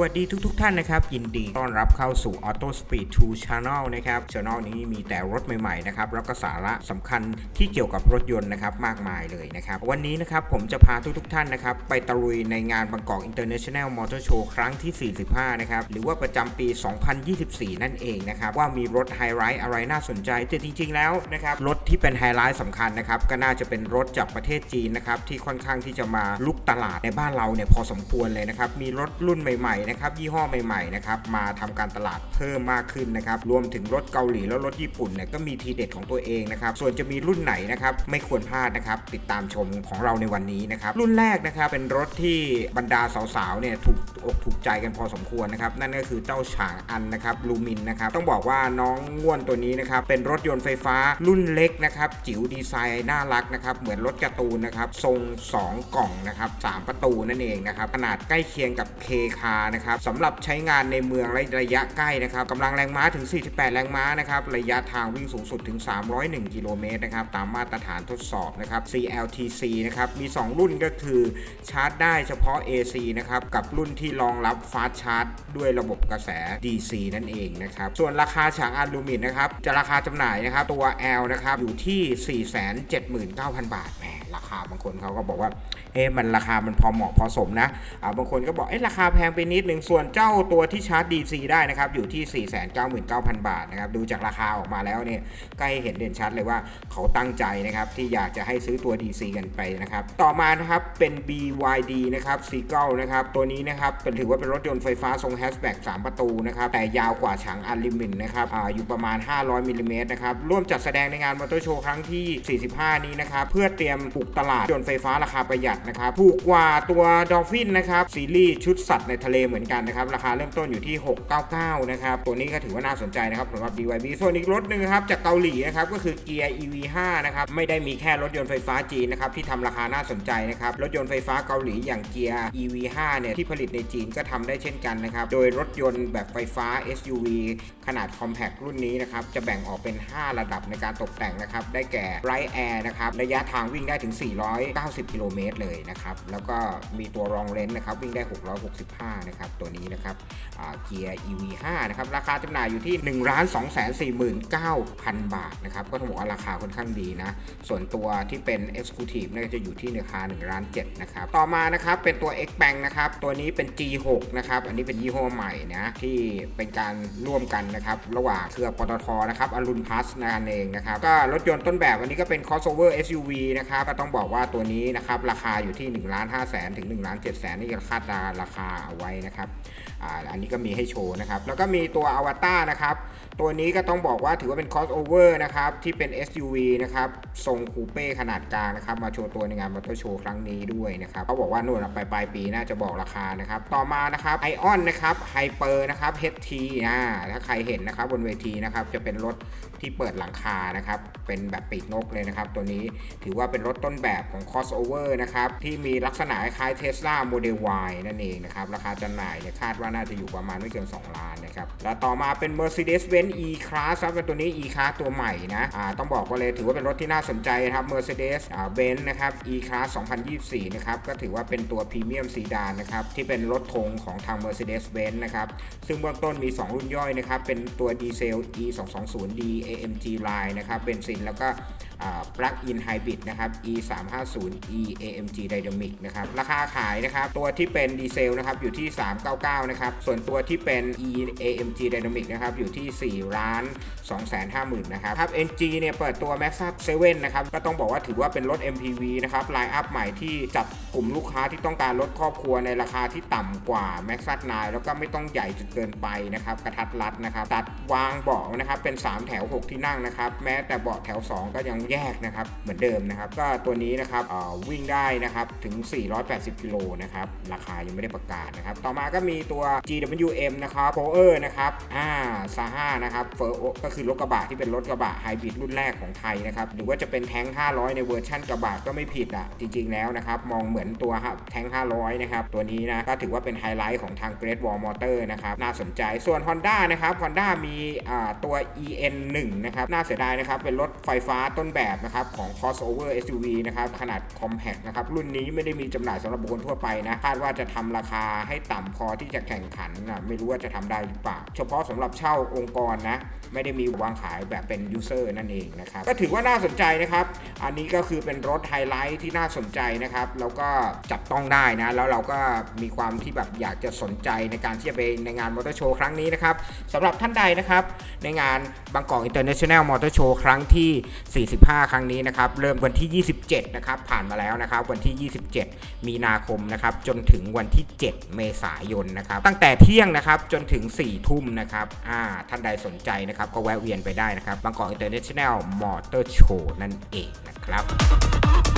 วัสดีทุกๆทท่านนะครับ ยินดีต้อนรับเข้าสู่ Auto Speed 2 Channel นะครับ Channel นี้มีแต่รถใหม่ๆนะครับแล้วก็สาระสำคัญที่เกี่ยวกับรถยนต์นะครับมากมายเลยนะครับวันนี้นะครับผมจะพาทุกๆทท่านนะครับไปตะลุยในงานบางกอก International Motor Show ครั้งที่ 45 นะครับหรือว่าประจำปี 2024 นั่นเองนะครับว่ามีรถไฮไลท์อะไรน่าสนใจแต่จริง ๆ แล้วนะครับรถที่เป็นไฮไลท์สำคัญนะครับก็น่าจะเป็นรถจากประเทศจีนนะครับที่ค่อนข้างที่จะมาลุกตลาดในบ้านเราเนี่ยพอสมควรเลยนะครับมีรถรุ่นใหม่ๆนะครับยี่ห้อใหม่ๆนะครับมาทำการตลาดเพิ่มมากขึ้นนะครับรวมถึงรถเกาหลีแล้วรถญี่ปุ่นเนี่ยก็มีทีเด็ดของตัวเองนะครับส่วนจะมีรุ่นไหนนะครับไม่ควรพลาดนะครับติดตามชมของเราในวันนี้นะครับรุ่นแรกนะครับเป็นรถที่บรรดาสาวๆเนี่ยถูกอกถูกใจกันพอสมควรนะครับนั่นก็คือเจ้าฉางอันนะครับลูมินนะครับต้องบอกว่าน้องง่วนตัวนี้นะครับเป็นรถยนต์ไฟฟ้ารุ่นเล็กนะครับจิ๋วดีไซน์น่ารักนะครับเหมือนรถการ์ตูนนะครับทรง 2 กล่องนะครับ3ประตูนั่นเองนะครับขนาดใกล้เคียงกับเคคารนะครับสำหรับใช้งานในเมืองและระยะใกล้นะครับกำลังแรงม้าถึง 48 แรงม้านะครับระยะทางวิ่งสูงสุดถึง 301 กิโลเมตรนะครับตามมาตรฐานทดสอบนะครับ CLTC นะครับมี 2 รุ่นก็คือชาร์จได้เฉพาะ AC นะครับกับรุ่นที่รองรับฟาสชาร์จด้วยระบบกระแส DC นั่นเองนะครับส่วนราคาฉางอันลูมินนะครับจะราคาจำหน่ายนะครับตัว L นะครับอยู่ที่ 479,000 บาทแหมราคาบางคนเขาก็บอกว่า เอ๊ะมันราคามันพอเหมาะพอสมนะอ่าบางคนก็บอกเอ๊ะราคาแพงไปนิดหนึ่งส่วนเจ้าตัวที่ชาร์จ DC ได้นะครับอยู่ที่ 499,000 บาทนะครับดูจากราคาออกมาแล้วเนี่ยก็ให้เห็นเด่นชัดเลยว่าเขาตั้งใจนะครับที่อยากจะให้ซื้อตัว DC กันไปนะครับต่อมานะครับเป็น BYD นะครับ Seagull นะครับตัวนี้นะครับเป็นถือว่าเป็นรถยนต์ไฟฟ้าทรงแฮชแบ็ก3ประตูนะครับแต่ยาวกว่าฉางอันลิมินนะครับอาอยู่ประมาณ 500มิลลิเมตรนะครับร่วมจัดแสดงในงานมอเตอร์โชว์ครั้งที่ 45 นี้นะครับเพื่อเตรียมปลุกตลาดยนต์ไฟฟ้าราคาประหยัดนะครับ ถูกกว่าตัว Dolphin นะครับ ซีรีส์ชุดสัตว์ในทะเลเหมือนกันนะครับ ราคาเริ่มต้นอยู่ที่ 699 นะครับ ตัวนี้ก็ถือว่าน่าสนใจนะครับสำหรับ BYD ส่วนอีกรถหนึ่งครับจากเกาหลีนะครับก็คือเกียร์ EV5 นะครับไม่ได้มีแค่รถยนต์ไฟฟ้าจีนนะครับที่ทำราคาน่าสนใจนะครับรถยนต์ไฟฟ้าเกาหลีอย่างเกียร์ EV5 เนี่ยที่ผลิตในจีนก็ทำได้เช่นกันนะครับโดยรถยนต์แบบไฟฟ้า SUV ขนาด Compact รุ่นนี้นะครับจะแบ่งออกเป็น 5 ระดับในการตกแต่งนะครับได้แก่ Bright Air นะครับระยะทางวิ่งได้ถึง 490 กิโลเมตรเลยนะครับแล้วก็มีตัวรองเลนส์นะครับวิ่งได้ 665 นะครับตัวนี้นะครับเกียร์ EV5 นะครับราคาจำหน่ายอยู่ที่ 1 2 4 9 0 0 0 บาทนะครับก็ต้องบอกว่าราคาค่อนข้างดีนะส่วนตัวที่เป็น Exclusive เนี่ยจะอยู่ที่ราคา1ล้าน7นะครับต่อมานะครับเป็นตัว X Bank นะครับตัวนี้เป็น G6 นะครับอันนี้เป็นยี่ห้อใหม่นะที่เป็นการร่วมกันนะครับระหว่างเครือปตทนะครับอรุณพัสนั่นเองนะครับก็รถยนต์ต้นแบบอันนี้ก็เป็น crossover SUV นะครับก็ต้องบอกว่าตัวนี้นะครับราคาอยู่ที่1ล้าน5แสนถึง1ล้าน7แสนนี่ก็คาดราคาเอาไว้นะครับอ,อันนี้ก็มีให้โชว์นะครับ แล้วก็มีตัวอวตารนะครับ ตัวนี้ก็ต้องบอกว่าถือว่าเป็น crossover นะครับ ที่เป็น SUV นะครับ ทรงคูเป้ขนาดกลางนะครับ มาโชว์ตัวในงานมอเตอร์โชว์ครั้งนี้ด้วยนะครับเขาบอกว่านู่นไปปลายปีน่าจะบอกราคานะครับ ต่อมานะครับไอออนนะครับไฮเปอร์นะครับ HT อ่าถ้าใครเห็นนะครับบนเวทีนะครับ จะเป็นรถที่เปิดหลังคานะครับ เป็นแบบปีกนกเลยนะครับ ตัวนี้ถือว่าเป็นรถต้นแบบของ crossover นะครับที่มีลักษณะคล้าย Tesla Model Y นั่นเองนะครับราคาจำหน่ายเนี่ยคาดว่าน่าจะอยู่ประมาณไม่เกิน 2 ล้านนะครับแล้วต่อมาเป็น Mercedes-Benz E-Class ครับเป็นตัวนี้ E-Class ตัวใหม่นะอ่าต้องบอกว่าเลยถือว่าเป็นรถที่น่าสนใจนะครับ Mercedes อ่า Benz นะครับ E-Class 2024 นะครับก็ถือว่าเป็นตัวพรีเมียมซีดานนะครับที่เป็นรถธงของทาง Mercedes-Benz นะครับซึ่งเบื้องต้นมี 2 รุ่นย่อยนะครับเป็นตัวดีเซล E 2 2 0 D AMG Line นะครับเบนซินแล้วก็ ปลั๊กอินไฮบริดนะครับ e 3 5 0 e amg dynamic นะครับราคาขายนะครับตัวที่เป็นดีเซลนะครับอยู่ที่ 399 นะครับ ส่วนตัวที่เป็น e amg dynamic นะครับอยู่ที่4ล้าน2 5 0 0 0 0นะครับครับ ng เนี่ยเปิดตัว max 7นะครับก็ต้องบอกว่าถือว่าเป็นรถ mpv นะครับไลน์อัพใหม่ที่จับกลุ่มลูกค้าที่ต้องการรถครอบครัวในราคาที่ต่ำกว่า max 9แล้วก็ไม่ต้องใหญ่จนเกินไปนะครับกระทัดรัดนะครับตัดวางเบาะนะครับเป็น 3 แถว 6 ที่นั่งนะครับแม้แต่เบาะแถว 2 ก็ยังแยกนะครับเหมือนเดิมนะครับก็ตัวนี้นะครับวิ่งได้นะครับถึง 480 กิโลนะครับราคายังไม่ได้ประกาศนะครับต่อมาก็มีตัว GWM นะครับ p o e r นะครับอ่าซาห้านะครับเฟอร์ก็คือรถกระบะที่เป็นรถกระบะไฮบริดรุ่นแรกของไทยนะครับหรือว่าจะเป็นแท้ง 500 ในเวอร์ชั่นกระบะก็ไม่ผิดอะจริงๆแล้วนะครับมองเหมือนตัวแท้ง500 นะครับ ตัวนี้นะก็ถือว่าเป็นไฮไลท์ของทาง Great Wall Motor นะครับ น่าสนใจส่วน Honda นะครับ Honda มีตัว EN1 นะครับ น่าเสียดายนะครับ เป็นรถไฟฟ้าต้นแบบนะครับของ crossover SUV นะครับขนาด compact นะครับ รุ่นนี้ไม่ได้มีจำหน่ายสำหรับบุคคลทั่วไปนะคาดว่าจะทำราคาให้ต่ำพอที่จะแข่งขันนะไม่รู้ว่าจะทำได้หรือเปล่า เฉพาะสำหรับเช่าองค์กรนะไม่ได้มีวางขายแบบเป็น user นั่นเองนะครับก็ถือว่าน่าสนใจนะครับ อันนี้ก็คือเป็นรถไฮไลท์ที่น่าสนใจนะครับแล้วก็ก็จับต้องได้นะ แล้วเราก็มีความที่แบบอยากจะสนใจในการที่จะไปในงานมอเตอร์โชว์ครั้งนี้นะครับสำหรับท่านใดนะครับ ในงานบางกอกอินเตอร์เนชั่นแนลมอเตอร์โชว์ครั้งที่ 45 ครั้งนี้นะครับ เริ่มวันที่ 27 นะครับ ผ่านมาแล้วนะครับ วันที่ 27 มีนาคมนะครับ จนถึงวันที่ 7 เมษายนนะครับ ตั้งแต่เที่ยงนะครับ จนถึง 4 ทุ่มนะครับ อ่า ท่านใดสนใจนะครับ ก็แวะเวียนไปได้นะครับ บางกอกอินเตอร์เนชั่นแนลมอเตอร์โชว์นั่นเองนะครับ